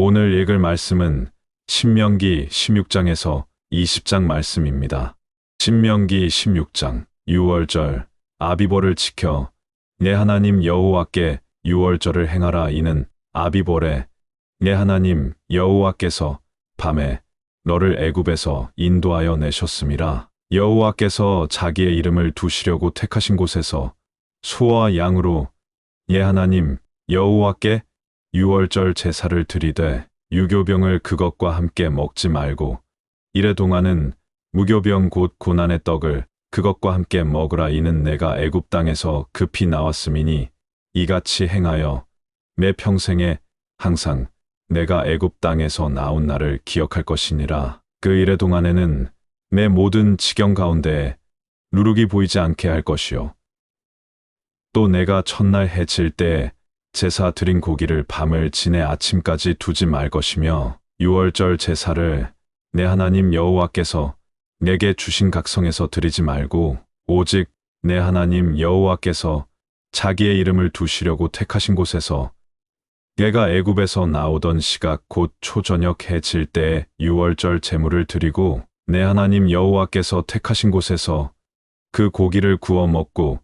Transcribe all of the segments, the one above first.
오늘 읽을 말씀은 신명기 16장에서 20장 말씀입니다. 신명기 16장 6월절 아비벌을 지켜 내 하나님 여호와께 6월절을 행하라 이는 아비벌에 내 하나님 여호와께서 밤에 너를 애굽에서 인도하여 내셨음이라 여호와께서 자기의 이름을 두시려고 택하신 곳에서 소와 양으로 예 하나님 여호와께 유월절 제사를 드리되 유교병을 그것과 함께 먹지 말고 이래 동안은 무교병 곧 고난의 떡을 그것과 함께 먹으라 이는 내가 애굽 땅에서 급히 나왔음이니 이같이 행하여 매 평생에 항상 내가 애굽 땅에서 나온 날을 기억할 것이니라. 그 이래 동안에는 내 모든 지경 가운데 누룩이 보이지 않게 할 것이요. 또 내가 첫날 해질 때에 제사 드린 고기를 밤을 지내 아침까지 두지 말 것이며 유월절 제사를 내 하나님 여호와께서 내게 주신 각성에서 드리지 말고 오직 내 하나님 여호와께서 자기의 이름을 두시려고 택하신 곳에서 내가 애굽에서 나오던 시각 곧 초저녁 해질 때에 유월절 제물을 드리고 내 하나님 여호와께서 택하신 곳에서 그 고기를 구워 먹고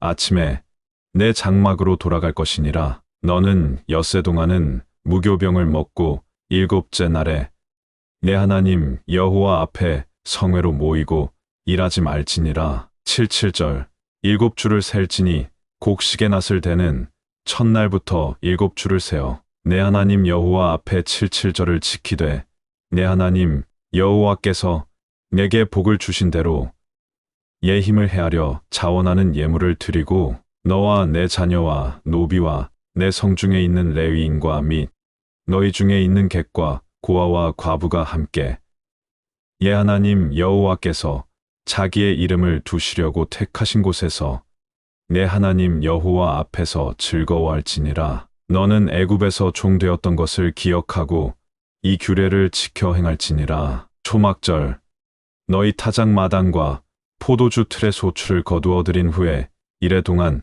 아침에 내 장막으로 돌아갈 것이니라. 너는 엿새 동안은 무교병을 먹고 일곱째 날에 내 하나님 여호와 앞에 성회로 모이고 일하지 말지니라. 77절 일곱 줄을 셀지니 곡식의 낫을 대는 첫날부터 일곱 줄을 세어 내 하나님 여호와 앞에 77절을 지키되 내 하나님 여호와께서 내게 복을 주신 대로 예 힘을 헤아려 자원하는 예물을 드리고 너와 내 자녀와 노비와 내 성중에 있는 레위인과 및 너희 중에 있는 객과 고아와 과부가 함께 예 하나님 여호와께서 자기의 이름을 두시려고 택하신 곳에서 내 하나님 여호와 앞에서 즐거워할지니라. 너는 애굽에서 종되었던 것을 기억하고 이 규례를 지켜 행할지니라. 초막절 너희 타작 마당과 포도주 틀의 소출을 거두어 들인 후에 이래 동안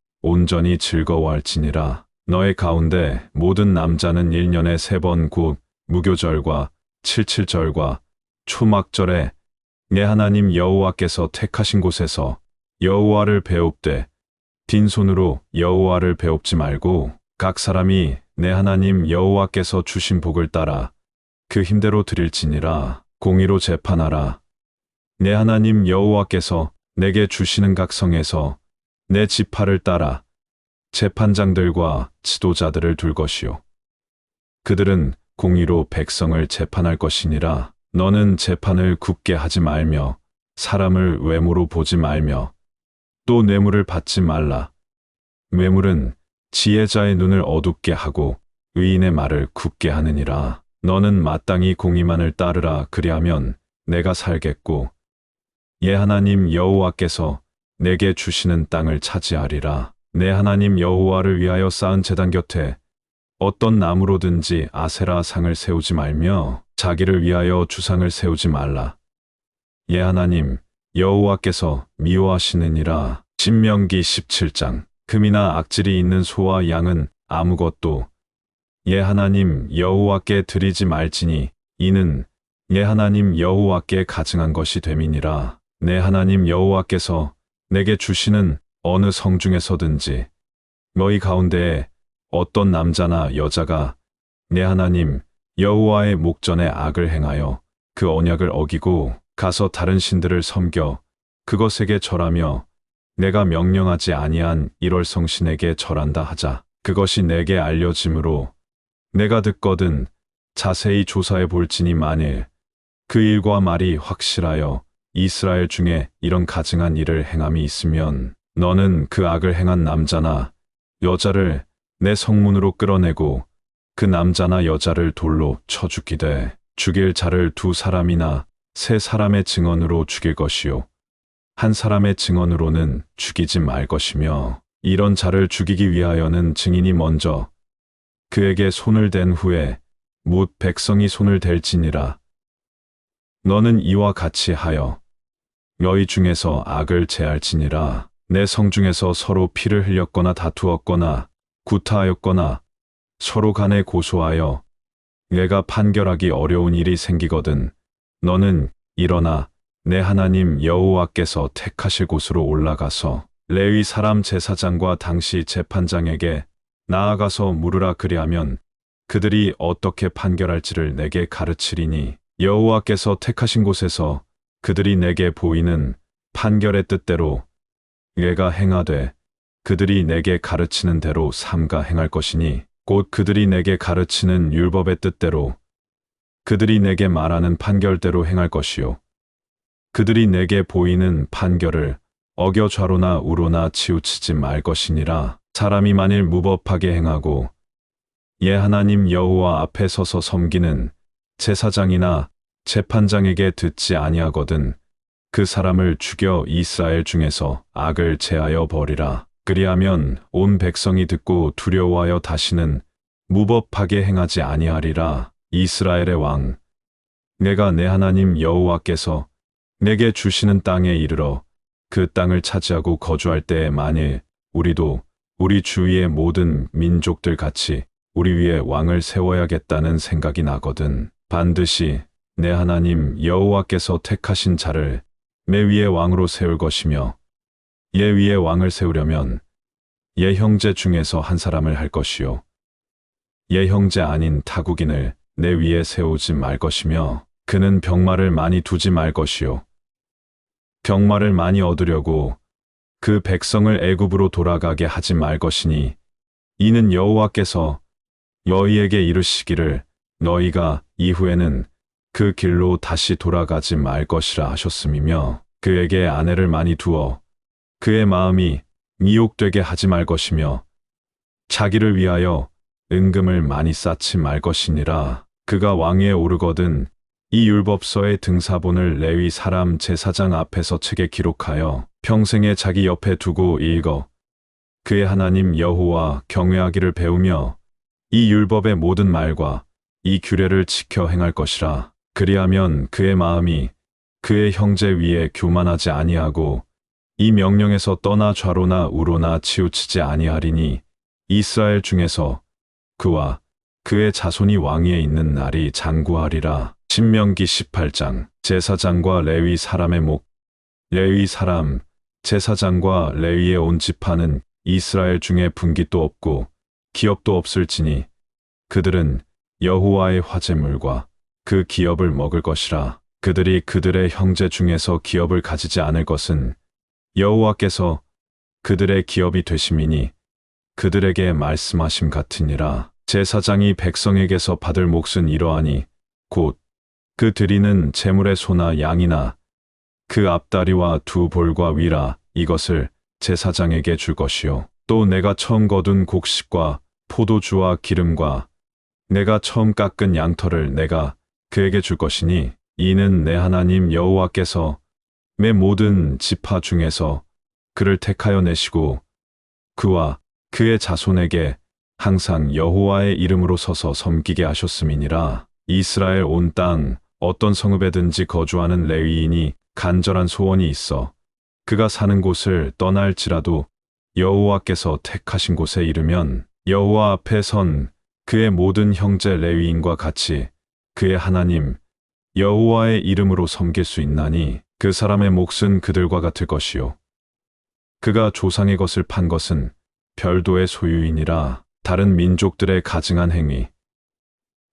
온전히 즐거워할지니라. 너의 가운데 모든 남자는 1년에 세번곧 무교절과 칠칠절과 초막절에 내 하나님 여호와께서 택하신 곳에서 여호와를 배웁되 빈손으로 여호와를 배웁지 말고 각 사람이 내 하나님 여호와께서 주신 복을 따라 그 힘대로 드릴지니라. 공의로 재판하라. 내 하나님 여호와께서 내게 주시는 각성에서 내 지파를 따라 재판장들과 지도자들을 둘 것이요. 그들은 공의로 백성을 재판할 것이니라. 너는 재판을 굳게 하지 말며 사람을 외모로 보지 말며 또 뇌물을 받지 말라. 뇌물은 지혜자의 눈을 어둡게 하고 의인의 말을 굳게 하느니라. 너는 마땅히 공의만을 따르라. 그리하면 내가 살겠고 예 하나님 여호와께서 내게 주시는 땅을 차지하리라. 내 하나님 여호와를 위하여 쌓은 제단 곁에 어떤 나무로든지 아세라 상을 세우지 말며 자기를 위하여 주상을 세우지 말라. 예 하나님 여호와께서 미워하시느니라. 신명기 17장 금이나 악질이 있는 소와 양은 아무것도 예 하나님 여호와께 드리지 말지니 이는 예 하나님 여호와께 가증한 것이 됨이니라. 내 하나님 여호와께서 내게 주시는 어느 성 중에서든지 너희 가운데에 어떤 남자나 여자가 내 하나님 여호와의 목전에 악을 행하여 그 언약을 어기고 가서 다른 신들을 섬겨 그것에게 절하며 내가 명령하지 아니한 일월 성신에게 절한다 하자. 그것이 내게 알려짐으로 내가 듣거든 자세히 조사해 볼지니 만일 그 일과 말이 확실하여 이스라엘 중에 이런 가증한 일을 행함이 있으면 너는 그 악을 행한 남자나 여자를 내 성문으로 끌어내고 그 남자나 여자를 돌로 쳐 죽이되 죽일 자를 두 사람이나 세 사람의 증언으로 죽일 것이요. 한 사람의 증언으로는 죽이지 말 것이며 이런 자를 죽이기 위하여는 증인이 먼저 그에게 손을 댄 후에 묻 백성이 손을 댈지니라. 너는 이와 같이 하여 너희 중에서 악을 제할지니라. 내 성 중에서 서로 피를 흘렸거나 다투었거나 구타하였거나 서로 간에 고소하여 내가 판결하기 어려운 일이 생기거든. 너는 일어나 내 하나님 여호와께서 택하실 곳으로 올라가서 레위 사람 제사장과 당시 재판장에게 나아가서 물으라 그리하면 그들이 어떻게 판결할지를 내게 가르치리니. 여호와께서 택하신 곳에서 그들이 내게 보이는 판결의 뜻대로 내가 행하되 그들이 내게 가르치는 대로 삼가 행할 것이니 곧 그들이 내게 가르치는 율법의 뜻대로 그들이 내게 말하는 판결대로 행할 것이요. 그들이 내게 보이는 판결을 어겨 좌로나 우로나 치우치지 말 것이니라. 사람이 만일 무법하게 행하고 예 하나님 여호와 앞에 서서 섬기는 제사장이나 재판장에게 듣지 아니하거든 그 사람을 죽여 이스라엘 중에서 악을 제하여 버리라 그리하면 온 백성이 듣고 두려워하여 다시는 무법하게 행하지 아니하리라 이스라엘의 왕 내가 내 하나님 여호와께서 내게 주시는 땅에 이르러 그 땅을 차지하고 거주할 때에 만일 우리도 우리 주위의 모든 민족들 같이 우리 위에 왕을 세워야겠다는 생각이 나거든. 반드시 내 하나님 여호와께서 택하신 자를 내 위에 왕으로 세울 것이며 얘 위에 왕을 세우려면 얘 형제 중에서 한 사람을 할 것이요. 얘 형제 아닌 타국인을 내 위에 세우지 말 것이며 그는 병마를 많이 두지 말 것이요. 병마를 많이 얻으려고 그 백성을 애굽으로 돌아가게 하지 말 것이니 이는 여호와께서 너희에게 이르시기를 너희가 이후에는 그 길로 다시 돌아가지 말 것이라 하셨음이며 그에게 아내를 많이 두어 그의 마음이 미혹되게 하지 말 것이며 자기를 위하여 은금을 많이 쌓지 말 것이니라. 그가 왕위에 오르거든 이 율법서의 등사본을 레위 사람 제사장 앞에서 책에 기록하여 평생에 자기 옆에 두고 읽어 그의 하나님 여호와 경외하기를 배우며 이 율법의 모든 말과 이 규례를 지켜 행할 것이라 그리하면 그의 마음이 그의 형제 위에 교만하지 아니하고 이 명령에서 떠나 좌로나 우로나 치우치지 아니하리니 이스라엘 중에서 그와 그의 자손이 왕위에 있는 날이 장구하리라. 신명기 18장 제사장과 레위 사람의 목 레위 사람 제사장과 레위의 온 지파는 이스라엘 중에 분깃도 없고 기업도 없을지니 그들은 여호와의 화제물과 그 기업을 먹을 것이라. 그들이 그들의 형제 중에서 기업을 가지지 않을 것은 여호와께서 그들의 기업이 되심이니 그들에게 말씀하심 같으니라. 제사장이 백성에게서 받을 몫은 이러하니 곧 그 드리는 재물의 소나 양이나 그 앞다리와 두 볼과 위라. 이것을 제사장에게 줄 것이요. 또 내가 처음 거둔 곡식과 포도주와 기름과 내가 처음 깎은 양털을 내가 그에게 줄 것이니 이는 내 하나님 여호와께서 내 모든 지파 중에서 그를 택하여 내시고 그와 그의 자손에게 항상 여호와의 이름으로 서서 섬기게 하셨음이니라. 이스라엘 온 땅 어떤 성읍에든지 거주하는 레위인이 간절한 소원이 있어 그가 사는 곳을 떠날지라도 여호와께서 택하신 곳에 이르면 여호와 앞에 선 그의 모든 형제 레위인과 같이 그의 하나님 여호와의 이름으로 섬길 수 있나니 그 사람의 몫은 그들과 같을 것이요. 그가 조상의 것을 판 것은 별도의 소유이니라 다른 민족들의 가증한 행위.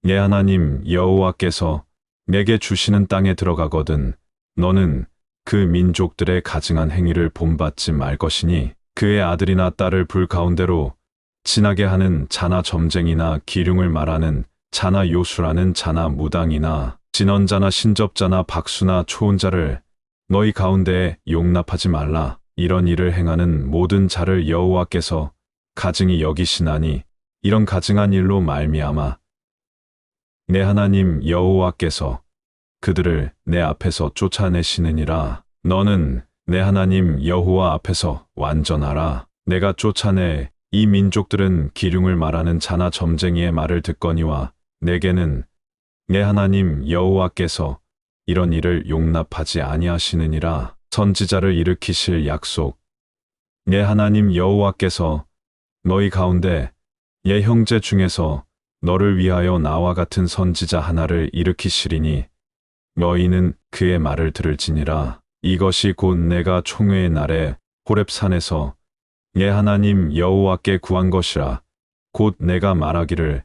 내 하나님 여호와께서 내게 주시는 땅에 들어가거든 너는 그 민족들의 가증한 행위를 본받지 말 것이니 그의 아들이나 딸을 불 가운데로 지나게 하는 자나 점쟁이나 기륭을 말하는 자나 요수라는 자나 무당이나 진언자나 신접자나 박수나 초혼자를 너희 가운데에 용납하지 말라. 이런 일을 행하는 모든 자를 여호와께서 가증히 여기시나니 이런 가증한 일로 말미암아 내 하나님 여호와께서 그들을 내 앞에서 쫓아내시느니라 너는 내 하나님 여호와 앞에서 완전하라 내가 쫓아내 이 민족들은 기륭을 말하는 자나 점쟁이의 말을 듣거니와 내게는 내 하나님 여호와께서 이런 일을 용납하지 아니하시느니라. 선지자를 일으키실 약속. 내 하나님 여호와께서 너희 가운데 예 형제 중에서 너를 위하여 나와 같은 선지자 하나를 일으키시리니 너희는 그의 말을 들을지니라. 이것이 곧 내가 총회의 날에 호렙산에서 예 하나님 여호와께 구한 것이라. 곧 내가 말하기를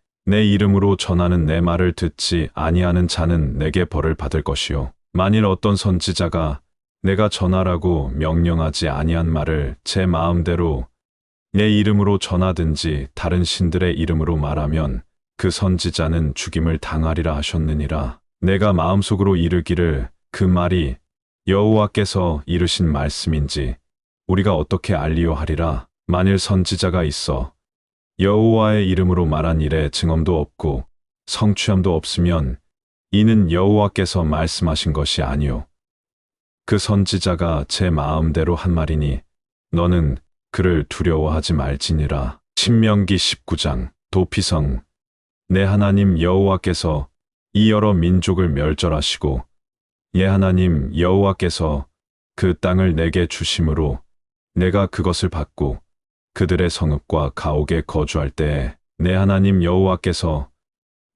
내 이름으로 전하는 내 말을 듣지 아니하는 자는 내게 벌을 받을 것이요 만일 어떤 선지자가 내가 전하라고 명령하지 아니한 말을 제 마음대로 내 이름으로 전하든지 다른 신들의 이름으로 말하면 그 선지자는 죽임을 당하리라 하셨느니라. 내가 마음속으로 이르기를 그 말이 여호와께서 이르신 말씀인지 우리가 어떻게 알리요 하리라. 만일 선지자가 있어 여호와의 이름으로 말한 일에 증언도 없고 성취함도 없으면 이는 여호와께서 말씀하신 것이 아니요 그 선지자가 제 마음대로 한 말이니 너는 그를 두려워하지 말지니라. 신명기 19장 도피성 내 하나님 여호와께서 이 여러 민족을 멸절하시고 예 하나님 여호와께서 그 땅을 내게 주심으로 내가 그것을 받고 그들의 성읍과 가옥에 거주할 때에 내 하나님 여호와께서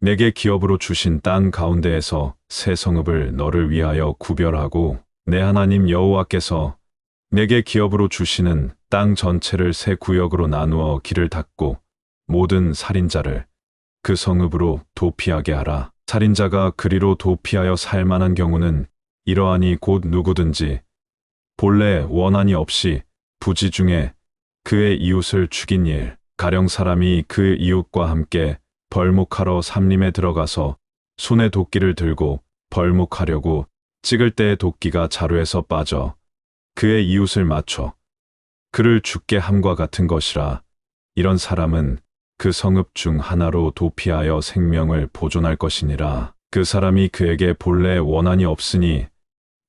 내게 기업으로 주신 땅 가운데에서 새 성읍을 너를 위하여 구별하고 내 하나님 여호와께서 내게 기업으로 주시는 땅 전체를 새 구역으로 나누어 길을 닫고 모든 살인자를 그 성읍으로 도피하게 하라. 살인자가 그리로 도피하여 살 만한 경우는 이러하니 곧 누구든지 본래 원한이 없이 부지 중에 그의 이웃을 죽인 일, 가령 사람이 그 이웃과 함께 벌목하러 삼림에 들어가서 손에 도끼를 들고 벌목하려고 찍을 때에 도끼가 자루에서 빠져 그의 이웃을 맞춰 그를 죽게 함과 같은 것이라. 이런 사람은 그 성읍 중 하나로 도피하여 생명을 보존할 것이니라. 그 사람이 그에게 본래 원한이 없으니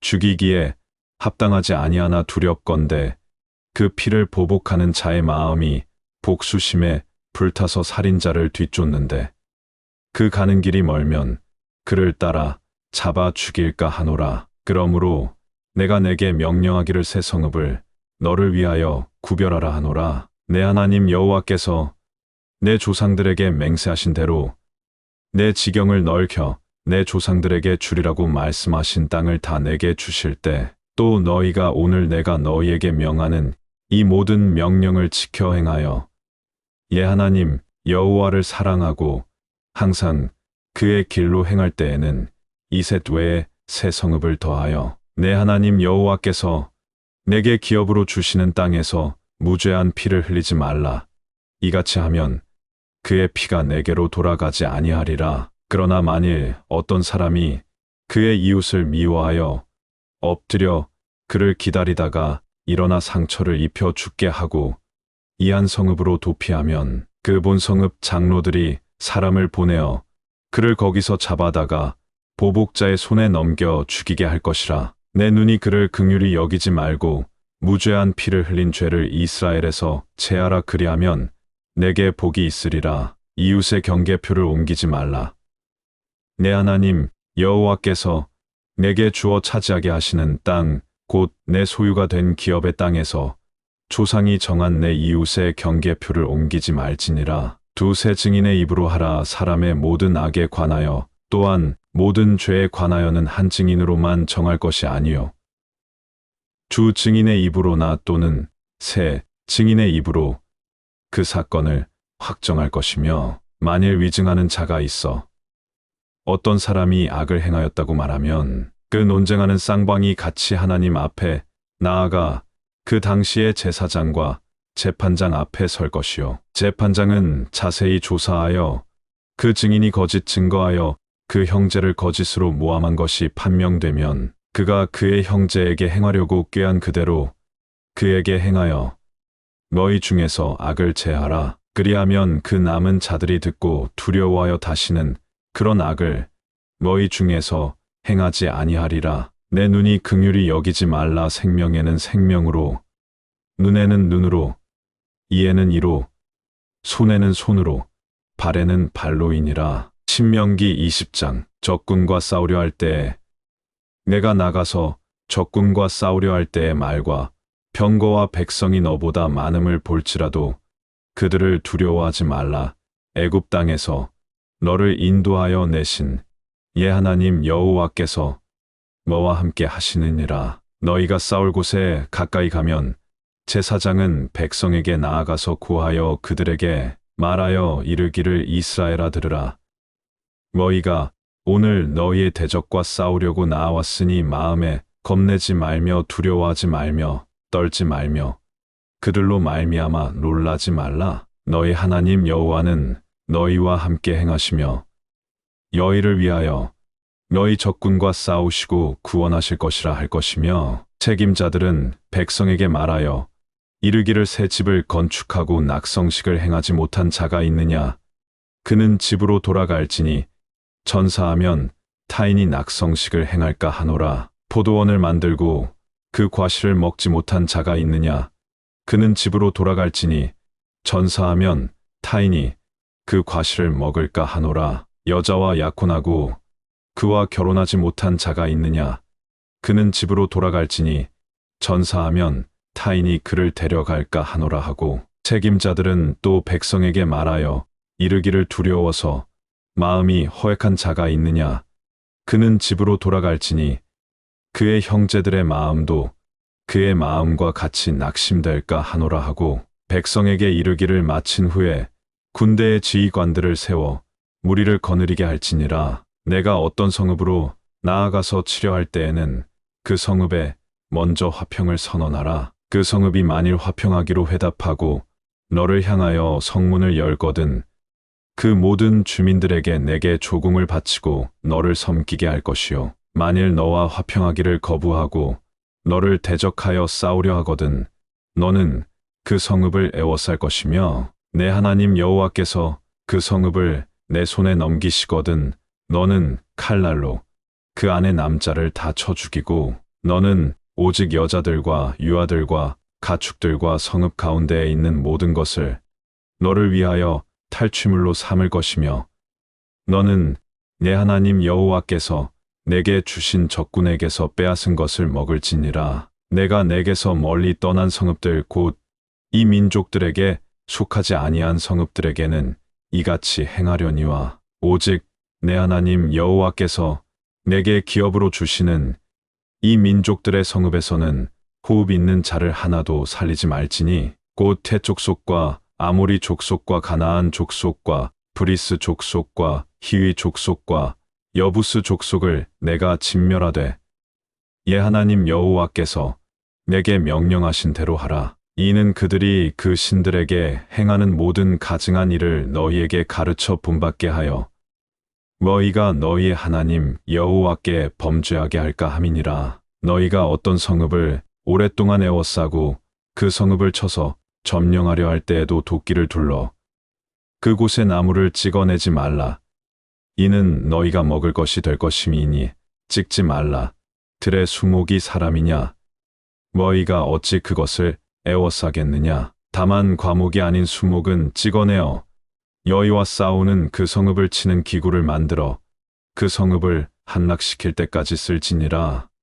죽이기에 합당하지 아니하나 두렵건대 그 피를 보복하는 자의 마음이 복수심에 불타서 살인자를 뒤쫓는데 그 가는 길이 멀면 그를 따라 잡아 죽일까 하노라. 그러므로 내가 내게 명령하기를 새 성읍을 너를 위하여 구별하라 하노라. 내 하나님 여호와께서 내 조상들에게 맹세하신 대로 내 지경을 넓혀 내 조상들에게 주리라고 말씀하신 땅을 다 내게 주실 때 또 너희가 오늘 내가 너희에게 명하는 이 모든 명령을 지켜 행하여 예 하나님 여호와를 사랑하고 항상 그의 길로 행할 때에는 이셋 외에 새 성읍을 더하여 내 하나님 여호와께서 내게 기업으로 주시는 땅에서 무죄한 피를 흘리지 말라. 이같이 하면 그의 피가 내게로 돌아가지 아니하리라. 그러나 만일 어떤 사람이 그의 이웃을 미워하여 엎드려 그를 기다리다가 일어나 상처를 입혀 죽게 하고 이한 성읍으로 도피하면 그 본 성읍 장로들이 사람을 보내어 그를 거기서 잡아다가 보복자의 손에 넘겨 죽이게 할 것이라. 내 눈이 그를 긍휼히 여기지 말고 무죄한 피를 흘린 죄를 이스라엘에서 제하라 그리하면 내게 복이 있으리라. 이웃의 경계표를 옮기지 말라. 내 하나님 여호와께서 내게 주어 차지하게 하시는 땅, 곧 내 소유가 된 기업의 땅에서 조상이 정한 내 이웃의 경계표를 옮기지 말지니라. 두세 증인의 입으로 하라 사람의 모든 악에 관하여 또한 모든 죄에 관하여는 한 증인으로만 정할 것이 아니요. 주 증인의 입으로나 또는 세 증인의 입으로 그 사건을 확정할 것이며 만일 위증하는 자가 있어 어떤 사람이 악을 행하였다고 말하면 그 논쟁하는 쌍방이 같이 하나님 앞에 나아가 그 당시의 제사장과 재판장 앞에 설 것이요. 재판장은 자세히 조사하여 그 증인이 거짓 증거하여 그 형제를 거짓으로 모함한 것이 판명되면 그가 그의 형제에게 행하려고 꾀한 그대로 그에게 행하여 너희 중에서 악을 제하라. 그리하면 그 남은 자들이 듣고 두려워하여 다시는 그런 악을 너희 중에서 행하지 아니하리라. 내 눈이 긍휼히 여기지 말라 생명에는 생명으로 눈에는 눈으로 이에는 이로 손에는 손으로 발에는 발로이니라. 신명기 20장 적군과 싸우려 할 때에 내가 나가서 적군과 싸우려 할 때의 말과 병거와 백성이 너보다 많음을 볼지라도 그들을 두려워하지 말라. 애굽 땅에서 너를 인도하여 내신 예 하나님 여호와께서 너와 함께 하시느니라. 너희가 싸울 곳에 가까이 가면 제사장은 백성에게 나아가서 구하여 그들에게 말하여 이르기를 이스라엘아 들으라. 너희가 오늘 너희의 대적과 싸우려고 나왔으니 마음에 겁내지 말며 두려워하지 말며 떨지 말며 그들로 말미암아 놀라지 말라. 너희 하나님 여호와는 너희와 함께 행하시며 너희를 위하여 너희 적군과 싸우시고 구원하실 것이라 할 것이며 책임자들은 백성에게 말하여 이르기를 새 집을 건축하고 낙성식을 행하지 못한 자가 있느냐? 그는 집으로 돌아갈지니 전사하면 타인이 낙성식을 행할까 하노라. 포도원을 만들고 그 과실을 먹지 못한 자가 있느냐? 그는 집으로 돌아갈지니 전사하면 타인이 그 과실을 먹을까 하노라 여자와 약혼하고 그와 결혼하지 못한 자가 있느냐? 그는 집으로 돌아갈지니 전사하면 타인이 그를 데려갈까 하노라 하고 책임자들은 또 백성에게 말하여 이르기를 두려워서 마음이 허약한 자가 있느냐? 그는 집으로 돌아갈지니 그의 형제들의 마음도 그의 마음과 같이 낙심될까 하노라 하고 백성에게 이르기를 마친 후에 군대의 지휘관들을 세워 무리를 거느리게 할지니라 내가 어떤 성읍으로 나아가서 치려할 때에는 그 성읍에 먼저 화평을 선언하라. 그 성읍이 만일 화평하기로 회답하고 너를 향하여 성문을 열거든 그 모든 주민들에게 내게 조공을 바치고 너를 섬기게 할 것이요. 만일 너와 화평하기를 거부하고 너를 대적하여 싸우려 하거든 너는 그 성읍을 애워쌀 것이며 내 하나님 여호와께서 그 성읍을 내 손에 넘기시거든 너는 칼날로 그 안에 남자를 다 쳐 죽이고 너는 오직 여자들과 유아들과 가축들과 성읍 가운데에 있는 모든 것을 너를 위하여 탈취물로 삼을 것이며 너는 내 하나님 여호와께서 내게 주신 적군에게서 빼앗은 것을 먹을지니라. 내가 내게서 멀리 떠난 성읍들 곧 이 민족들에게 속하지 아니한 성읍들에게는 이같이 행하려니와 오직 내 하나님 여호와께서 내게 기업으로 주시는 이 민족들의 성읍에서는 호흡 있는 자를 하나도 살리지 말지니 곧 태족속과 아모리 족속과 가나안 족속과 브리스 족속과 히위 족속과 여부스 족속을 내가 진멸하되 예 하나님 여호와께서 내게 명령하신 대로 하라. 이는 그들이 그 신들에게 행하는 모든 가증한 일을 너희에게 가르쳐 본받게 하여 너희가 너희의 하나님 여호와께 범죄하게 할까 함이니라. 너희가 어떤 성읍을 오랫동안 애워싸고 그 성읍을 쳐서 점령하려 할 때에도 도끼를 둘러 그곳에 나무를 찍어내지 말라. 이는 너희가 먹을 것이 될 것임이니 찍지 말라. 들의 수목이 사람이냐? 너희가 어찌 그것을 애워싸겠느냐? 다만 과목이 아닌 수목은 찍어내어 여의와 싸우는 그 성읍을 치는 기구를 만들어 그 성읍을 한락시킬 때까지 쓸지니라